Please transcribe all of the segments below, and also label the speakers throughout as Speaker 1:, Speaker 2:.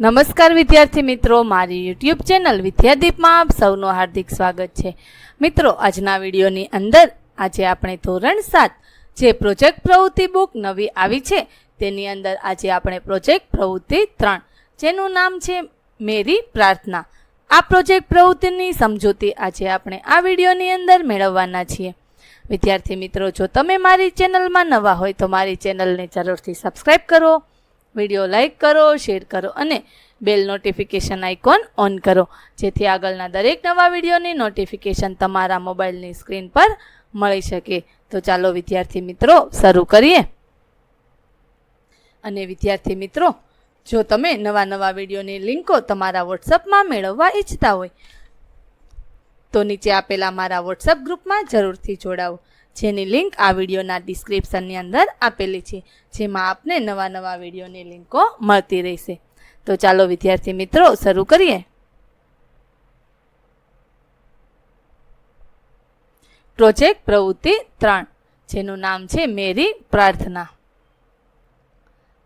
Speaker 1: નમસ્કાર વિદ્યાર્થી મિત્રો, મારી યુટ્યુબ ચેનલ વિદ્યાદીપમાં આપ સૌનું હાર્દિક સ્વાગત છે. મિત્રો, આજના વિડીયોની અંદર આજે આપણે ધોરણ સાત જે પ્રોજેક્ટ પ્રવૃત્તિ બુક નવી આવી છે, તેની અંદર આજે આપણે પ્રોજેક્ટ પ્રવૃત્તિ ત્રણ, જેનું નામ છે મેરી પ્રાર્થના. આ પ્રોજેક્ટ પ્રવૃત્તિની સમજૂતી આજે આપણે આ વિડીયોની અંદર મેળવવાના છીએ. વિદ્યાર્થી મિત્રો, જો તમે મારી ચેનલમાં નવા હોય તો મારી ચેનલને જરૂરથી સબસ્ક્રાઈબ કરો. વીડિયો લાઇક કરો, શેર કરો અને બેલ નોટિફિકેશન આઇકોન ઓન કરો. જેથી આગળના દરેક નવા વિડીયોની નોટિફિકેશન તમારા મોબાઈલની સ્ક્રીન પર મળી શકે. તો ચાલો વિદ્યાર્થી મિત્રો, શરૂ કરીએ. અને વિદ્યાર્થી મિત્રો, જો તમે નવા નવા વિડીયોની લિંકો તમારા વોટ્સઅપમાં મેળવવા ઈચ્છતા હોય તો નીચે આપેલા મારા વોટ્સઅપ ગ્રુપમાં જરૂરથી જોડાવો જેની લિંક આ વિડીયોના ડિસ્ક્રિપ્શનની અંદર આપેલી છે, જેમાં આપને નવા નવા વિડીયોની લિંકો મળતી રહેશે. તો ચાલો, વિદ્યાર્થી મિત્રો, શરૂ કરીએ. પ્રોજેક્ટ પ્રવૃત્તિ ત્રણ, જેનું નામ છે મેરી પ્રાર્થના.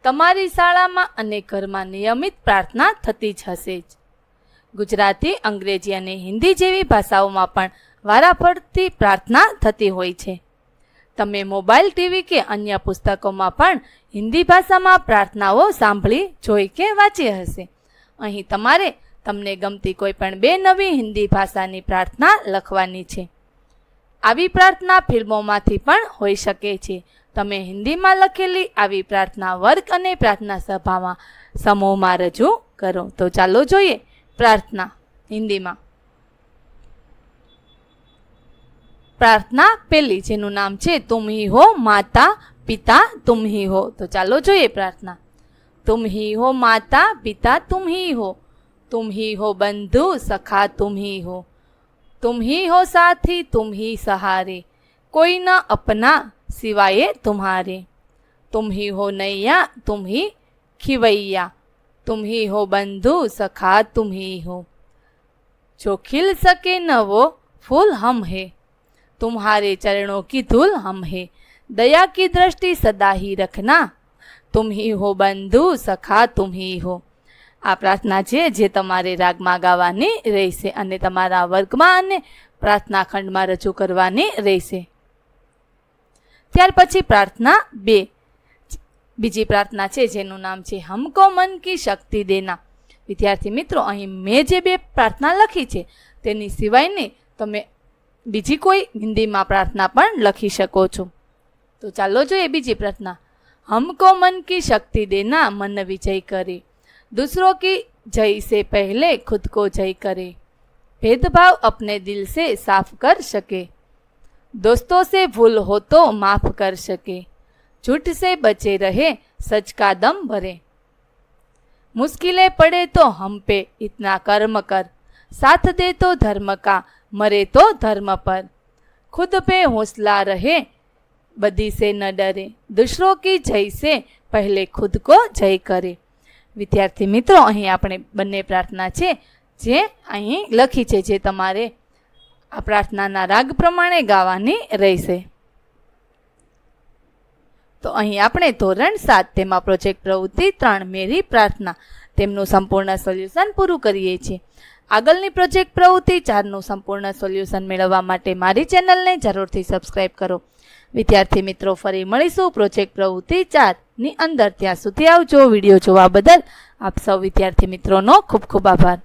Speaker 1: તમારી શાળામાં અને ઘરમાં નિયમિત પ્રાર્થના થતી જ હશે જ. ગુજરાતી, અંગ્રેજી અને હિન્દી જેવી ભાષાઓમાં પણ વારાફરતી પ્રાર્થના થતી હોય છે. તમે મોબાઈલ ટીવી કે અન્ય પુસ્તકોમાં પણ હિન્દી ભાષામાં પ્રાર્થનાઓ સાંભળી, જોઈ કે વાંચી હશે. અહીં તમારે તમને ગમતી કોઈ પણ બે નવી હિન્દી ભાષાની પ્રાર્થના લખવાની છે. આવી પ્રાર્થના ફિલ્મોમાંથી પણ હોઈ શકે છે. તમે હિન્દીમાં લખેલી આવી પ્રાર્થના વર્ગ અને પ્રાર્થના સભામાં સમૂહમાં રજૂ કરો. તો ચાલો જોઈએ પ્રાર્થના, હિન્દીમાં. પ્રાર્થના પેલી, જેનું નામ છે તુમ હી હો માતા પિતા તુમ હી. હો તો ચાલો જોઈએ પ્રાર્થના. તુમ હી હો માતા પિતા તુમ હી. હો તુમ હી હો બંધુ સખા તુમ હી. હો તુમ હી હો સાથી તુમ હી સહારે. કોઈ ન અપના સિવાય તુમ્હારે. તુમ હી હો નૈયા તુમ હી ખિવૈયા. तुम ही हो बंधु सखा तुम ही हो जो खिल सके न वो फूल हम है तुम्हारे चरणों की धूल हम है दया की दृष्टि सदा ही रखना तुम ही हो बंधु सखा तुम ही हो આ પ્રાર્થના છે જે તમારે રાગમાં ગાવાની રહેશે અને તમારા વર્ગમાં અને પ્રાર્થના ખંડમાં રજૂ કરવાની રહેશે ત્યાર પછી પ્રાર્થના બે બીજી પ્રાર્થના છે જેનું નામ છે હમકો મન કી શક્તિ દેના વિદ્યાર્થી મિત્રો અહીં મેં જે બે પ્રાર્થના લખી છે તેની સિવાયની તમે બીજી કોઈ હિન્દીમાં પ્રાર્થના પણ લખી શકો છો તો ચાલો જોઈએ બીજી પ્રાર્થના હમકો મન કી શક્તિ દેના મન વિજય કરે दूसरों की जय से पहले खुद को जय करे भेदभाव अपने दिल से साफ कर सके दोस्तों से भूल हो तो माफ कर सके જૂઠ સે બચે રહે, સચ કા દમ ભરે. મુશ્કિલે પડે તો હમ પે ઇતના કર્મ કર, સાથ દે તો ધર્મ કા, મરે તો ધર્મ પર. ખુદ પે હોસલા રહે, બધી સે ન ડરે, દુસરો કી જય સે પહેલે ખુદ કો જય કરે. વિદ્યાર્થી મિત્રો, અહીં આપણે બંને પ્રાર્થના છે, જે અહીં લખી છે, જે તમારે આ પ્રાર્થનાના રાગ પ્રમાણે ગાવાની રહેશે. અહીં આપણે ધોરણ સાત તેમાં પ્રોજેક્ટ પ્રવૃત્તિ ત્રણ મેરી પ્રાર્થના. તેમનું સંપૂર્ણ સોલ્યુશન પૂરું કરીએ છીએ. આગળની પ્રોજેક્ટ પ્રવૃત્તિ ચારનું સંપૂર્ણ સોલ્યુશન મેળવવા માટે મારી ચેનલને જરૂરથી સબસ્ક્રાઈબ કરો. વિદ્યાર્થી મિત્રો, ફરી મળીશું પ્રોજેક્ટ પ્રવૃત્તિ ચારની અંદર. ત્યાં સુધી આવજો વીડિયો જોવા બદલ. આપ સૌ વિદ્યાર્થી મિત્રોનો ખૂબ ખૂબ આભાર.